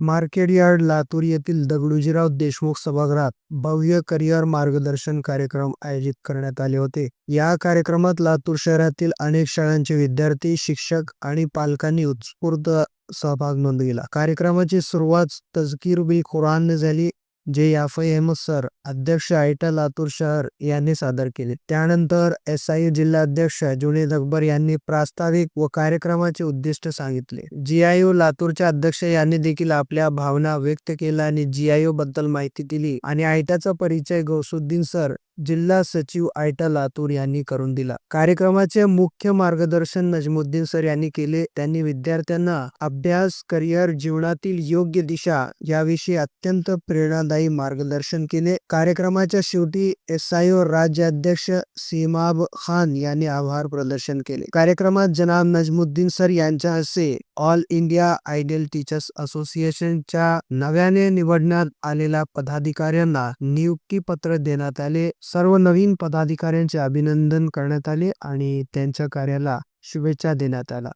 Market yard Latur येथील दगडूजीराव देशमुख सभागृहात भव्य करिअर मार्गदर्शन कार्यक्रम आयोजित करण्यात आले होते. या कार्यक्रमात लातूर शहरातील अनेक शाळांचे विद्यार्थी शिक्षक आणि पालकांनी उत्स्फूर्त सहभाग नोंदविला. कार्यक्रमाची सुरुवात तजकीर बी कुरान झाली. जे याफई अहमद सर अध्यक्ष आयटा लातूर शहर यांनी सादर केले. त्यानंतर एस आय जिल्हाध्यक्ष जुनेद अकबर यांनी प्रास्ताविक व कार्यक्रमाचे उद्दिष्ट सांगितले. जी आय ओ लातूरच्या अध्यक्ष यांनी देखील आपल्या भावना व्यक्त केल्या आणि जी आय ओ बद्दल माहिती दिली. आणि आयटाचा परिचय गौसुद्दीन सर जिल्हा सचिव आयटा लातूर यांनी करून दिला. कार्यक्रमाचे मुख्य मार्गदर्शन नजमुद्दीन सर यांनी केले. त्यांनी विद्यार्थ्यांना अभ्यास करिअर जीवनातील योग्य दिशा याविषयी अत्यंत प्रेरणादायी मार्गदर्शन केले. कार्यक्रमाच्या शेवटी एसआयओ राज्याध्यक्ष सीमाब खान यांनी आभार प्रदर्शन केले. कार्यक्रमात जनाब नजमुद्दीन सर यांच्या हस्ते ऑल इंडिया आयडियल टीचर्स असोसिएशनच्या नव्याने निवडण्यात आलेल्या पदाधिकाऱ्यांना नियुक्ती पत्र देण्यात आले. सर्व नवीन पदाधिकाऱ्यांचे अभिनंदन करण्यात आले आणि त्यांच्या कार्याला शुभेच्छा देण्यात आला.